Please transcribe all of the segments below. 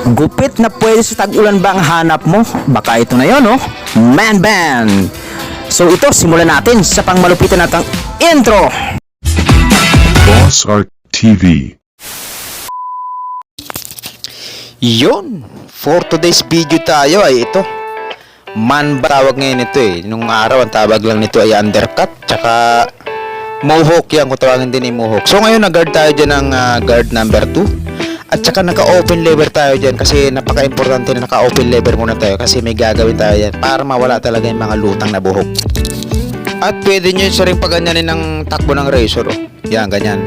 Gupit na pwede sa tag-ulan ba ang hanap mo? Baka ito na yon, oh. Man Band. So ito, simulan natin sa pangmalupitan natang intro. Boss Art TV. Yun! For today's video tayo ay ito. Man ba tawag ngayon ito eh. Nung araw ang tawag lang nito ay undercut. Tsaka mohawk yan kung tawagin din ay mohawk. So ngayon nag-guard tayo dyan ng ah, guard number 2. At tsaka naka-open lever tayo dyan kasi napaka-importante na naka-open lever muna tayo kasi may gagawin tayo dyan para mawala talaga yung mga lutang na buhok. At pwede nyo siya rin paganyanin ng takbo ng razor. Oh. Yan, ganyan.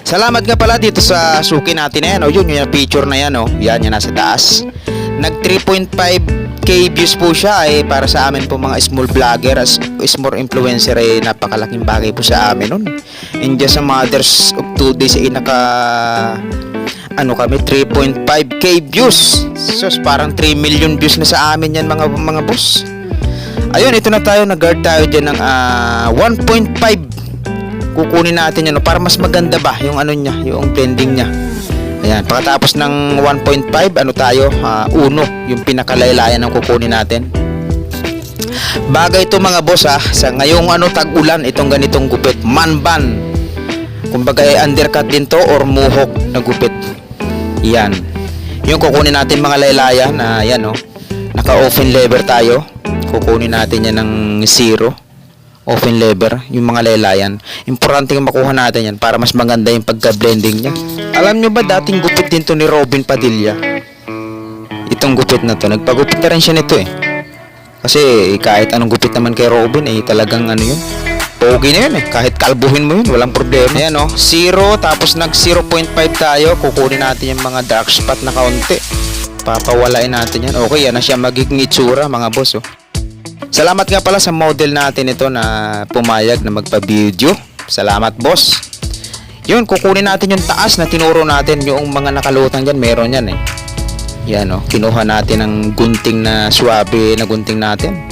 Salamat nga pala dito sa suki natin na yan. Oh. Yun, yung picture na yan. Oh. Yan, yan nasa taas. Nag 3.5k views po siya eh, para sa amin po mga small vlogger as small influencer ay napakalaking bagay po sa amin nun. And just a mothers of two days ay naka ano kami 3.5k views. So parang 3 million views na sa amin yan mga mga boss. Ayun, ito na tayo, nag-guard tayo dyan ng ah, 1.5. Kukunin natin yan, no, para mas maganda ba yung ano niya, yung blending niya. Ayan, pagkatapos ng 1.5, ano tayo, ah, uno, yung pinakalaylayan ng kukunin natin. Bagay ito mga boss ah, sa ngayong ano tag-ulan, itong ganitong gupit, manban. Kumbaga ay undercut din to or muhok na gupit. Yan. Yung kukunin natin mga laylayan na yan oh. Naka-open lever tayo. Kukunin natin yan ng zero. Open lever, yung mga laylayan. Importante yung makuha natin yan para mas maganda yung pagka-blending niya. Alam nyo ba dating gupit din to ni Robin Padilla? Itong gupit na to, nagpagupit na rin siya nito eh. Kasi kahit anong gupit naman kay Robin eh talagang ano yun. Pogi na yun eh. Kahit kalbuhin mo yun, walang problema. Ayan oh, 0 tapos nag 0.5 tayo. Kukunin natin yung mga dark spot na kaunti. Papawalain natin yan. Okay, yan na siya magiging itsura mga boss oh. Salamat nga pala sa model natin ito na pumayag na magpa-video. Salamat boss. Yun, kukunin natin yung taas na tinuro natin. Yung mga nakalutang dyan, meron yan eh. Yan o, kinuha natin ng gunting na swabe na gunting natin.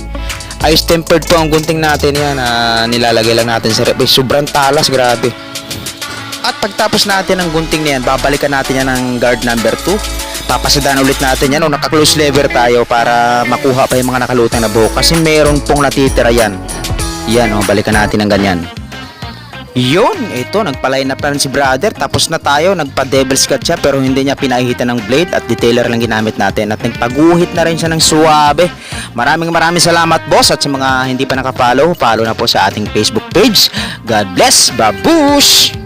Ice tempered po ang gunting natin yan. ah, nilalagay lang natin sa rep. Sobrang talas, grabe. At pagtapos natin ng gunting na yan, babalikan natin yan ng guard number 2. Papasadaan ulit natin yan o naka-close lever tayo para makuha pa yung mga nakalutang na buhok. Kasi meron pong natitira yan. Yan o, balikan natin ng ganyan. Yun, ito, nagpa-line up na si brother. Tapos na tayo, nagpa-devil's cut siya pero hindi niya pinahihitan ng blade at detailer lang ginamit natin. At nagpaguhit na rin siya ng suwabe. Maraming maraming salamat boss at sa mga hindi pa nakapollow, follow na po sa ating Facebook page. God bless, babush!